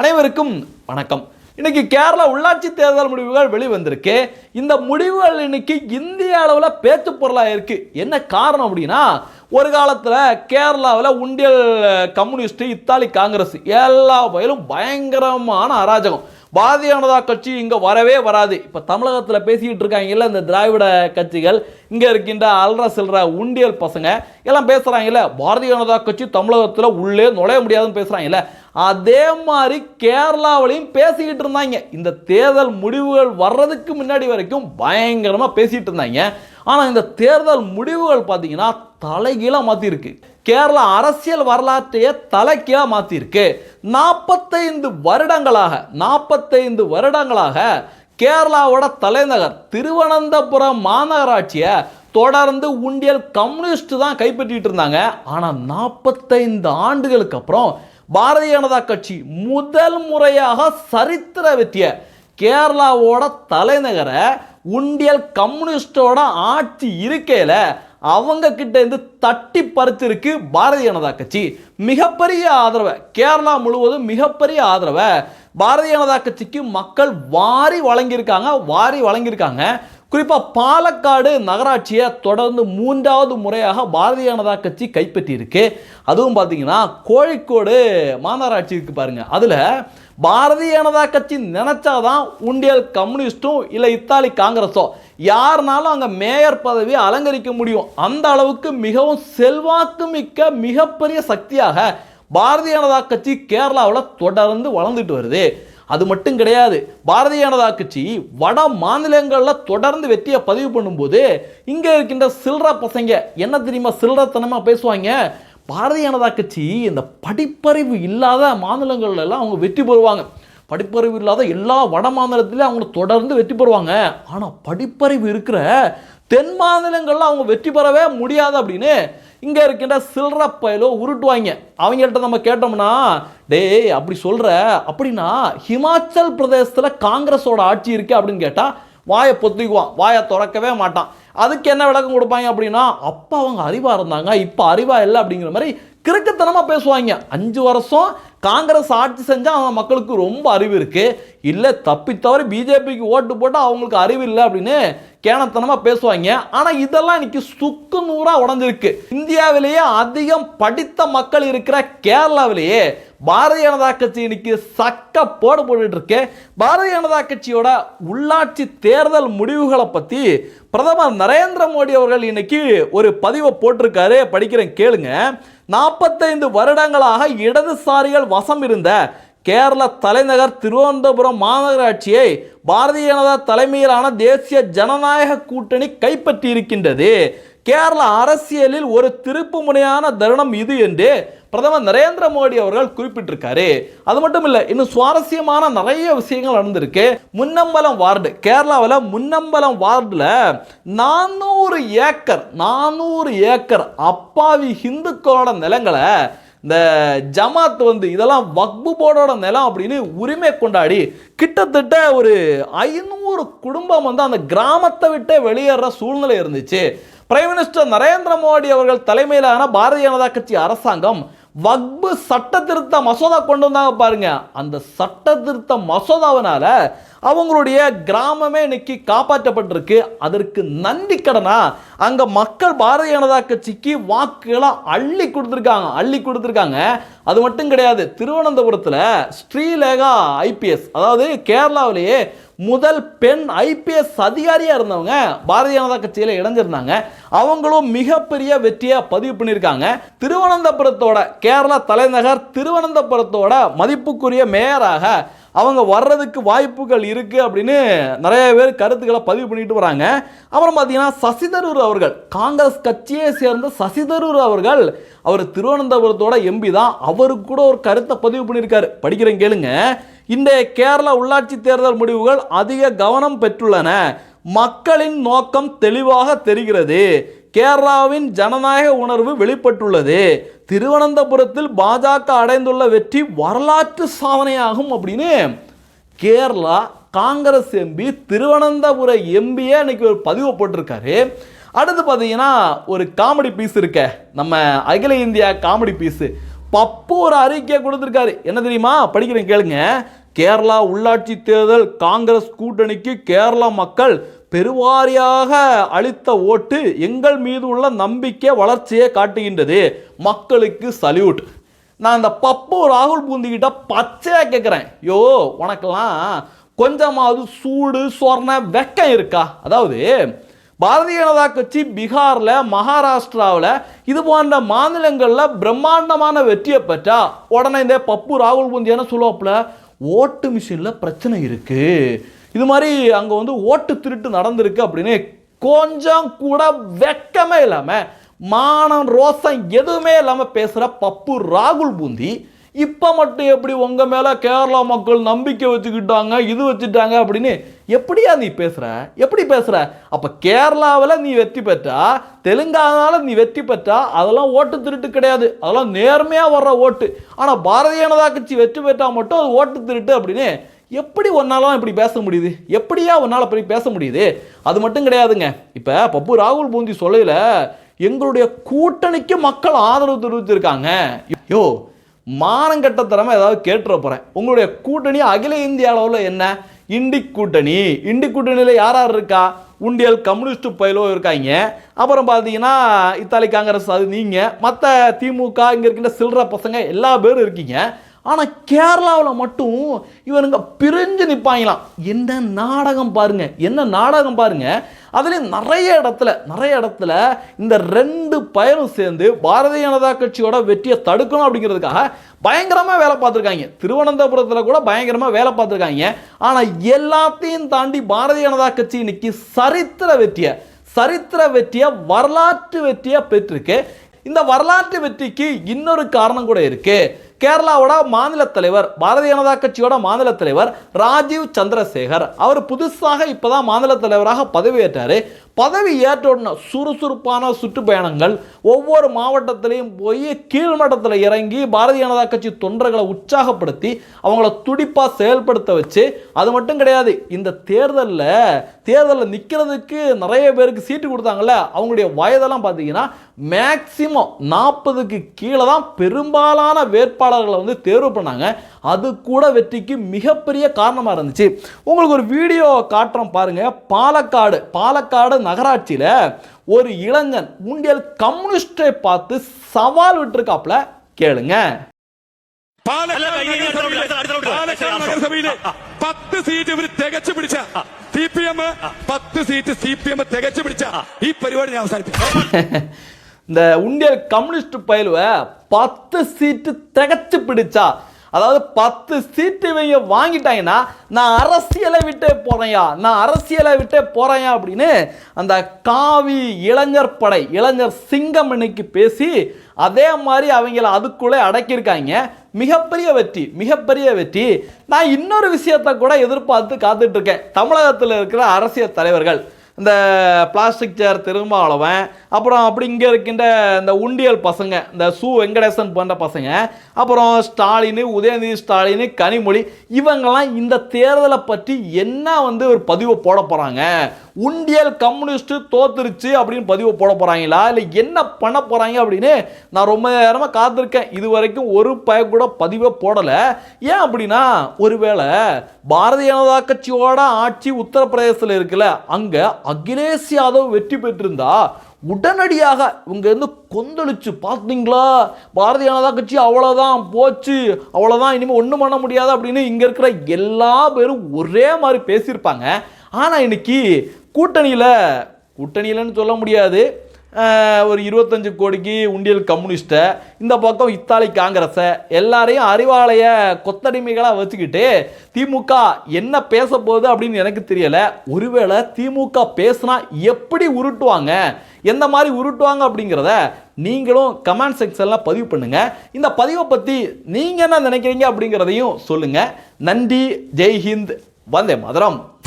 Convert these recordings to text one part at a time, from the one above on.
அனைவருக்கும் வணக்கம். இன்னைக்கு கேரளா உள்ளாட்சி தேர்தல் முடிவுகள் வெளிவந்திருக்கு. இந்த முடிவுகள் இன்னைக்கு இந்திய அளவில் பேச்சு பொருளாக இருக்கு. என்ன காரணம் அப்படின்னா ஒரு காலத்தில் கேரளாவில் உண்டியல் கம்யூனிஸ்ட் இத்தாலி காங்கிரஸ் எல்லா வயலும் பயங்கரமான அராஜகம். பாரதிய ஜனதா கட்சி இங்கே வரவே வராது. இப்போ தமிழகத்தில் பேசிக்கிட்டு இருக்காங்கல்ல இந்த திராவிட கட்சிகள். இங்கே இருக்கின்ற அல்ற சில்ற உண்டியல் பசங்க எல்லாம் பேசுகிறாங்கல்ல பாரதிய ஜனதா கட்சி தமிழகத்தில் உள்ளே நுழைய முடியாதுன்னு பேசுகிறாங்கல்ல அதே மாதிரி கேரளாவிலையும் பேசிக்கிட்டு இருந்தாங்க. இந்த தேர்தல் முடிவுகள் வர்றதுக்கு முன்னாடி வரைக்கும் பயங்கரமாக பேசிகிட்டு இருந்தாங்க. ஆனால் இந்த தேர்தல் முடிவுகள் பார்த்தீங்கன்னா தலைகீழாக மாற்றிருக்கு கேரளா அரசியல் வரலாற்றையே தலைக்கியாக மாற்றிருக்கு நாற்பத்தைந்து வருடங்களாக நாற்பத்தைந்து வருடங்களாக கேரளாவோட தலைநகர் திருவனந்தபுரம் மாநகராட்சியை தொடர்ந்து உண்டியல் கம்யூனிஸ்ட் தான் கைப்பற்றிட்டு இருந்தாங்க. ஆனால் நாற்பத்தைந்து ஆண்டுகளுக்கு அப்புறம் பாரதிய ஜனதா கட்சி முதல் முறையாக சரித்திர வெற்றியை கேரளாவோட தலைநகரை உண்டியல் கம்யூனிஸ்டோட ஆட்சி இருக்கையில் அவங்க கிட்ட இருந்து தட்டி பறித்திருக்கு பாரதிய ஜனதா கட்சி. மிகப்பெரிய ஆதரவை கேரளா முழுவதும் மிகப்பெரிய ஆதரவை பாரதிய ஜனதா கட்சிக்கு மக்கள் வாரி வழங்கியிருக்காங்க வாரி வழங்கியிருக்காங்க. குறிப்பாக பாலக்காடு நகராட்சியை தொடர்ந்து மூன்றாவது முறையாக பாரதிய ஜனதா கட்சி கைப்பற்றியிருக்கு. அதுவும் பார்த்தீங்கன்னா கோழிக்கோடு மாநகராட்சி இருக்குது பாருங்கள் அதில் பாரதிய ஜனதா கட்சி நினைச்சாதான் உண்டியல் கம்யூனிஸ்ட்டும் இல்லை இத்தாலி காங்கிரஸோ. யாருனாலும் அங்கே மேயர் பதவியை அலங்கரிக்க முடியும். அந்த அளவுக்கு மிகவும் செல்வாக்கு மிக்க மிகப்பெரிய சக்தியாக பாரதிய ஜனதா கட்சி கேரளாவில் தொடர்ந்து வளர்ந்துட்டு வருது. அது மட்டும் கிடையாது. பாரதிய ஜனதா கட்சி வட மாநிலங்களில் தொடர்ந்து வெற்றியை பதிவு பண்ணும்போது இங்கே இருக்கின்ற சில்லற பசங்க என்ன தெரியுமா சில்லறத்தனமாக பேசுவாங்க? பாரதிய ஜனதா கட்சி இந்த படிப்பறிவு இல்லாத மாநிலங்களிலெல்லாம் அவங்க வெற்றி பெறுவாங்க. படிப்பறிவு இல்லாத எல்லா வட மாநிலத்திலையும் அவங்க தொடர்ந்து வெற்றி பெறுவாங்க. ஆனால் படிப்பறிவு இருக்கிற தென் மாநிலங்களில் அவங்க வெற்றி பெறவே முடியாது அப்படின்னு இங்கே இருக்கின்ற சில்லற பயலோ உருட்டுவாங்க. அவங்கள்ட்ட நம்ம கேட்டோம்னா டேய் அப்படி சொல்கிற அப்படின்னா ஹிமாச்சல் பிரதேசத்தில் காங்கிரஸோட ஆட்சி இருக்கு அப்படின்னு கேட்டால் வாயை பொத்திக்குவான். வாயை திறக்கவே மாட்டான். அதுக்கு என்ன விளக்கம் கொடுப்பாங்க அப்படின்னா அப்போ அவங்க அறிவாக இருந்தாங்க. இப்போ அறிவாக இல்லை அப்படிங்கிற மாதிரி கிறுக்குத்தனமாக பேசுவாங்க. அஞ்சு வருஷம் காங்கிரஸ் ஆட்சி செஞ்சால் அவன் மக்களுக்கு ரொம்ப அறிவு இருக்குது இல்லை தப்பி பிஜேபிக்கு ஓட்டு போட்டால் அவங்களுக்கு அறிவு இல்லை அப்படின்னு கேனத்தனமாக பேசுவாங்க. ஆனால் இதெல்லாம் இன்னைக்கு சுக்கு நூறாக உடஞ்சிருக்கு. இந்தியாவிலேயே அதிகம் படித்த மக்கள் இருக்கிற கேரளாவிலேயே பாரதிய ஜனதா கட்சி இன்னைக்கு சக்க போடு போட்டுட்டு இருக்கு. பாரதிய ஜனதா கட்சியோட உள்ளாட்சி தேர்தல் முடிவுகளை பற்றி பிரதமர் நரேந்திர மோடி அவர்கள் இன்னைக்கு ஒரு பதிவை போட்டிருக்காரு. படிக்கிறேன் கேளுங்க. நாற்பத்தைந்து வருடங்களாக இடதுசாரிகள் வசம் இருந்த கேரள தலைநகர் திருவனந்தபுரம் மாநகராட்சியை பாரதிய ஜனதா தலைமையிலான தேசிய ஜனநாயக கூட்டணி கைப்பற்றியிருக்கின்றது. கேரள அரசியலில் ஒரு திருப்பு முனையான தருணம் இது என்று பிரதமர் நரேந்திர மோடி அவர்கள் குறிப்பிட்டிருக்காரு. அது மட்டும் இல்லை இன்னும் சுவாரஸ்யமான நிறைய விஷயங்கள் நடந்திருக்கு. முன்னம்பலம் வார்டு கேரளாவில் முன்னம்பலம் வார்டில் நானூறு ஏக்கர் நானூறு ஏக்கர் அப்பாவி ஹிந்துக்களோட நிலங்களை இந்த ஜமாத் வந்து இதெல்லாம் வக்பு போர்டோட நிலம் அப்படின்னு உரிமை கொண்டாடி கிட்டத்தட்ட ஒரு ஐநூறு குடும்பம் வந்து அந்த கிராமத்தை விட்டே வெளியேற சூழ்நிலை இருந்துச்சு. பிரைம் மினிஸ்டர் நரேந்திர மோடி அவர்கள் தலைமையிலான பாரதிய ஜனதா கட்சி அரசாங்கம் வக்பு சட்ட திருத்த மசோதா கொண்டு வந்தாங்க பாருங்க. அந்த சட்ட திருத்த மசோதாவினால அவங்களுடைய கிராமமே இன்னைக்கு காப்பாற்றப்பட்டிருக்கு. அதற்கு நன்றி கடனா அங்க மக்கள் பாரதிய ஜனதா கட்சிக்கு வாக்குகளை அள்ளி கொடுத்துருக்காங்க அள்ளி கொடுத்துருக்காங்க. அது மட்டும் கிடையாது திருவனந்தபுரத்தில் ஸ்ரீலேகா ஐபிஎஸ் அதாவது கேரளாவிலேயே முதல் பெண் ஐபிஎஸ் அதிகாரியாக இருந்தவங்க பாரதிய ஜனதா கட்சியில் இணைஞ்சிருந்தாங்க. அவங்களும் மிகப்பெரிய வெற்றியை பதிவு பண்ணியிருக்காங்க. திருவனந்தபுரத்தோட கேரளா தலைநகர் திருவனந்தபுரத்தோட மதிப்புக்குரிய மேயராக அவங்க வர்றதுக்கு வாய்ப்புகள் இருக்குது அப்படின்னு நிறைய பேர் கருத்துக்களை பதிவு பண்ணிட்டு வராங்க. அப்புறம் பார்த்தீங்கன்னா சசிதரூர் அவர்கள் காங்கிரஸ் கட்சியை சேர்ந்த சசிதரூர் அவர்கள் அவர் திருவனந்தபுரத்தோட எம்பி தான். அவருக்கு கூட ஒரு கருத்தை பதிவு பண்ணியிருக்காரு. படிக்கிறேன் கேளுங்க. இன்றைய கேரளா உள்ளாட்சி தேர்தல் முடிவுகள் அதிக கவனம் பெற்றுள்ளன. மக்களின் நோக்கம் தெளிவாக தெரிகிறது. கேரளாவின் ஜனநாயக உணர்வு வெளிப்பட்டுள்ளது. திருவனந்தபுரத்தில் பாஜக அடைந்துள்ள வெற்றி வரலாற்று சாதனையாகும் அப்படின்னு கேரளா காங்கிரஸ் எம்பி திருவனந்தபுர எம்பியே இன்னைக்கு ஒரு பதிவு போட்டிருக்காரு. அடுத்து பார்த்தீங்கன்னா ஒரு காமெடி பீஸ் இருக்க. நம்ம அகில இந்தியா காமெடி பீஸு பப்பு ஒரு அறிக்கையை கொடுத்துருக்காரு. என்ன தெரியுமா? படிக்கிறேன் கேளுங்க. கேரளா உள்ளாட்சி தேர்தல் காங்கிரஸ் கூட்டணிக்கு கேரளா மக்கள் பெருவாரியாக அளித்த ஓட்டு எங்கள் மீது உள்ள நம்பிக்கை வளர்ச்சியை காட்டுகின்றது. மக்களுக்கு சல்யூட் நான் அந்த பப்பு ராகுல் பூந்திக்கிட்ட பச்சையாக கேட்குறேன் யோ உனக்கெல்லாம் கொஞ்சமாவது சூடு சொர்ண வெக்கம் இருக்கா? அதாவது பாரதிய ஜனதா கட்சி பீகாரில் மகாராஷ்டிராவில் இது போன்ற மாநிலங்களில் பிரம்மாண்டமான வெற்றியை பெற்றா உடனே இந்த பப்பு ராகுல் பூந்தி என்ன சொல்லுவாப்புல? ஓட்டு மிஷினில் பிரச்சனை இருக்குது இது மாதிரி அங்கே வந்து ஓட்டு திருட்டு நடந்திருக்கு அப்படின்னு கொஞ்சம் கூட வெக்கமே இல்லாமல் மானம் ரோசம் எதுவுமே இல்லாமல் பேசுகிற பப்பு ராகுல் பூந்தி இப்போ மட்டும் எப்படி உங்கள் மேலே கேரளா மக்கள் நம்பிக்கை வச்சுக்கிட்டாங்க இது வச்சுட்டாங்க அப்படின்னு எப்படியா நீ பேசுகிற எப்படி பேசுகிற அப்போ கேரளாவில் நீ வெற்றி பெற்றா தெலுங்கானாவில் நீ வெற்றி பெற்றா அதெல்லாம் ஓட்டு திருட்டு கிடையாது. அதெல்லாம் நேர்மையாக வர்ற ஓட்டு. ஆனால் பாரதிய ஜனதா கட்சி வெற்றி பெற்றால் மட்டும் அது ஓட்டு திருட்டு அப்படின்னு எப்படி ஒன்னாலாம் இப்படி பேச முடியுது? எப்படியா ஒன்னால் அப்படி பேச முடியுது? அது மட்டும் கிடையாதுங்க. இப்போ பப்பு ராகுல் பூந்தி சொல்லையில் எங்களுடைய கூட்டணிக்கு மக்கள் ஆதரவு தெரிவித்திருக்காங்க. யோ மானங்கட்ட திறமை ஏதாவது கேட்டுற போகிறேன் உங்களுடைய கூட்டணி அகில இந்திய அளவில் என்ன? இண்டி கூட்டணி. இண்டி கூட்டணியில் யார் யார் இருக்கா? உண்டியல் கம்யூனிஸ்ட் பயிலோ இருக்காங்க. அப்புறம் பார்த்தீங்கன்னா இத்தாலி காங்கிரஸ் அது நீங்கள் மற்ற திமுக இங்கே இருக்கின்ற சில்லற பசங்க எல்லா பேரும் இருக்கீங்க. ஆனால் கேரளாவில் மட்டும் இவனுங்க பிரிஞ்சு நிற்பாங்களாம் என்ன நாடகம் பாருங்க என்ன நாடகம் பாருங்க. அதுலேயும் நிறைய இடத்துல நிறைய இடத்துல இந்த ரெண்டு பயனும் சேர்ந்து பாரதிய ஜனதா கட்சியோட வெற்றியை தடுக்கணும் அப்படிங்கிறதுக்காக பயங்கரமாக வேலை பார்த்துருக்காங்க. திருவனந்தபுரத்தில் கூட பயங்கரமாக வேலை பார்த்துருக்காங்க. ஆனால் எல்லாத்தையும் தாண்டி பாரதிய ஜனதா கட்சி இன்னைக்கு சரித்திர வெற்றியை சரித்திர வெற்றியை வரலாற்று வெற்றியாக பெற்றிருக்கு. இந்த வரலாற்று வெற்றிக்கு இன்னொரு காரணம் கூட இருக்குது கேரளாவோட மாநில தலைவர் பாரதிய ஜனதா கட்சியோட மாநில தலைவர் ராஜீவ் சந்திரசேகர். அவர் புதுசாக இப்போதான் மாநில தலைவராக பதவியேற்றாரு. பதவி ஏற்ற உடனே சுறுசுறுப்பான சுற்றுப்பயணங்கள் ஒவ்வொரு மாவட்டத்திலையும் போய் கீழ்மட்டத்தில் இறங்கி பாரதிய ஜனதா கட்சி தொண்டர்களை உற்சாகப்படுத்தி அவங்கள துடிப்பாக செயல்படுத்த வச்சு அது மட்டும் கிடையாது இந்த தேர்தலில் தேர்தலில் நிற்கிறதுக்கு நிறைய பேருக்கு சீட்டு கொடுத்தாங்கல்ல அவங்களுடைய வயதெல்லாம் பார்த்தீங்கன்னா மேக்சிமம் நாற்பதுக்கு கீழே தான் பெரும்பாலான வேட்பாளர்களை வந்து தேர்வு பண்ணாங்க அது கூட வெற்றிக்கு மிகப்பெரிய காரணமாக இருந்துச்சு உங்களுக்கு ஒரு வீடியோ காட்டுறோம் பாருங்க பாலக்காடு பாலக்காடு நகராட்சியில் ஒரு இளைஞன் உண்டியல் கம்யூனிஸ்டை பார்த்து சவால் விட்டுருக்காப்ல கேளுங்க പാലക്കാട് അല്ല, ഇനി അടുത്ത റൗണ്ടിൽ, അടുത്ത റൗണ്ടിൽ. പാലക്കാട് നഗരസഭയില് പത്ത് സീറ്റ് ഇവര് തികച്ചു പിടിച്ച സി പി എം പത്ത് സീറ്റ് സി പി എം തികച്ചു പിടിച്ച ഈ പരിപാടി ഞാൻ അവസാനിപ്പിക്കും இந்த உண்டியல் கம்யூனிஸ்ட் பயிலுவ பத்து சீட்டு திகச்சு பிடிச்சா. அதாவது பத்து சீட்டு இவங்க வாங்கிட்டாங்கன்னா நான் அரசியலை விட்டே போகிறேயா நான் அரசியலை விட்டே போகிறேயா அப்படின்னு அந்த காவி இளைஞர் படை இளைஞர் சிங்கம் இன்னைக்கு பேசி அதே மாதிரி அவங்கள அதுக்குள்ளே அடக்கியிருக்காங்க. மிகப்பெரிய வெற்றி மிகப்பெரிய வெற்றி. நான் இன்னொரு விஷயத்தை கூட எதிர்பார்த்து காத்துட்ருக்கேன் தமிழகத்தில் இருக்கிற அரசியல் தலைவர்கள். இந்த பிளாஸ்டிக் சேர் திருமாவளவன் அப்புறம் அப்படி இங்கே இருக்கின்ற இந்த உண்டியல் பசங்க இந்த சு வெங்கடேசன் போன்ற பசங்க அப்புறம் ஸ்டாலின் உதயநிதி ஸ்டாலின் கனிமொழி இவங்கெல்லாம் இந்த தேர்தலை பற்றி என்ன வந்து ஒரு பதிவை போட போகிறாங்க உண்டியல் கம்யூனிஸ்ட் தோத்துருச்சு அப்படின்னு பதிவு போட போகிறாங்களா இல்லை என்ன பண்ண போகிறாங்க அப்படின்னு நான் ரொம்ப நேரமாக காத்திருக்கேன். இது வரைக்கும் ஒரு பய கூட பதிவை போடலை. ஏன் அப்படின்னா ஒருவேளை பாரதிய ஜனதா கட்சியோட ஆட்சி உத்தரப்பிரதேசத்தில் இருக்குல்ல அங்கே அகிலேஷ் யாதவ் வெற்றி பெற்றிருந்தா உடனடியாக இவங்க இருந்து கொந்தளிச்சு பார்த்தீங்களா? பாரதிய ஜனதா கட்சி அவ்வளோதான் போச்சு அவ்வளோதான் இனிமேல் ஒன்றும் பண்ண முடியாது அப்படின்னு இங்கே இருக்கிற எல்லா பேரும் ஒரே மாதிரி பேசியிருப்பாங்க. ஆனால் இன்னைக்கு கூட்டணியில் கூட்டணியிலன்னு சொல்ல முடியாது. ஒரு இருபத்தஞ்சு கோடிக்கு உண்டியல் கம்யூனிஸ்ட்டை இந்த பக்கம் இத்தாலி காங்கிரஸை எல்லாரையும் அறிவாலய கொத்தடிமைகளாக வச்சுக்கிட்டு திமுக என்ன பேச போகுது அப்படின்னு எனக்கு தெரியலை. ஒருவேளை திமுக பேசுனா எப்படி உருட்டுவாங்க? எந்த மாதிரி உருட்டுவாங்க அப்படிங்கிறத நீங்களும் கமெண்ட் செக்ஷனில் பதிவு பண்ணுங்கள் இந்த பதிவை பற்றி நீங்கள் என்ன நினைக்கிறீங்க அப்படிங்கிறதையும் சொல்லுங்கள் நன்றி ஜெய்ஹிந்த் வந்தே மதுரம்.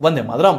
ஹிந்த் வந்தே மாதிரம்